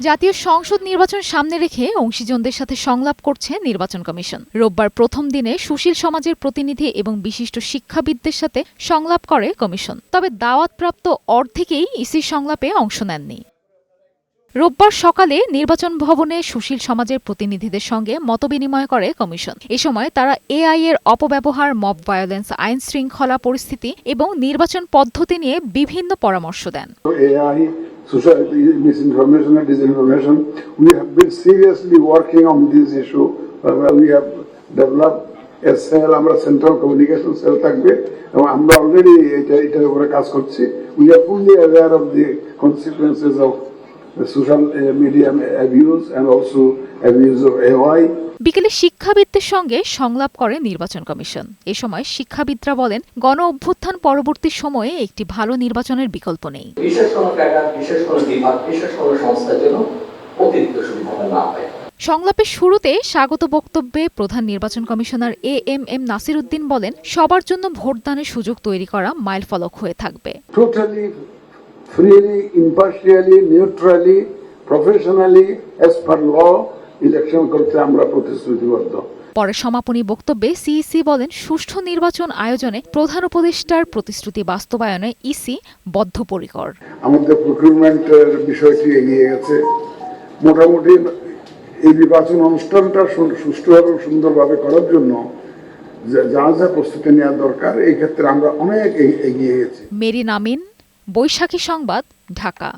জাতীয় সংসদ নির্বাচন সামনে রেখে অংশীজনদের সাথে সংলাপ করছে নির্বাচন কমিশন। রোববার প্রথম দিনে সুশীল সমাজের প্রতিনিধি এবং বিশিষ্ট শিক্ষাবিদদের সাথে সংলাপ করে কমিশন। তবে দাওয়াতপ্রাপ্ত অর্ধেকেই ইসির সংলাপে অংশ নেননি। রোববার সকালে নির্বাচন ভবনে সুশীল সমাজের প্রতিনিধিদের সঙ্গে মতবিনিময় করে কমিশন। এ সময় তারা এআই এর অপব্যবহার, মব ভায়োলেন্স আইন শৃঙ্খলা পরিস্থিতি এবং নির্বাচন পদ্ধতি নিয়ে বিভিন্ন পরামর্শ দেন। social misinformation and disinformation. We have been seriously working on this issue. Uh, we have developed a cell, আমরা সেন্ট্রাল কমিউনিকেশন সেল থাকবে এবং আমরা অলরেডি এটা এটার উপরে কাজ করছি we are fully aware of the consequences of social media abuse and also abuse of AI বিকেলে শিক্ষাবিদদের সঙ্গে সংলাপ করে নির্বাচন কমিশন। এ সময় শিক্ষাবিদরা বলেন গণ অভ্যুত্থান পরবর্তী সময়ে একটি ভালো নির্বাচনের বিকল্প নেই। বিশেষ কোনো ক্যাডার বিশেষ কোনো বিভাগ বিশেষ কোনো সংস্থার জন্য অতিরিক্ত সুবিধা না পায় সংলাপের শুরুতে স্বাগত বক্তব্যে প্রধান নির্বাচন commissioner A M M Nasir Uddin বলেন সবার জন্য ভোটদানের সুযোগ তৈরি করা মাইলফলক হয়ে থাকবে। Freely, impartially, neutrally, professionally, as per law, election করতে আমরা প্রতিশ্রুতিবদ্ধ। পরে সমাপনী বক্তব্যে সিইসি বলেন সুষ্ঠু নির্বাচন আয়োজনে প্রধান উপদেষ্টার প্রতিশ্রুতি বাস্তবায়নে ইসি বদ্ধপরিকর। আমাদের প্রকিউরমেন্টের বিষয়টি এগিয়ে গেছে। মোটামুটি এই নির্বাচন অনুষ্ঠানটা সুষ্ঠুভাবে সুন্দরভাবে করার জন্য যা- যা প্রস্তুতি নেওয়া দরকার এই ক্ষেত্রে আমরা অনেক এগিয়ে গেছি। মেরিন আমিন বৈশাখী সংবাদ ঢাকা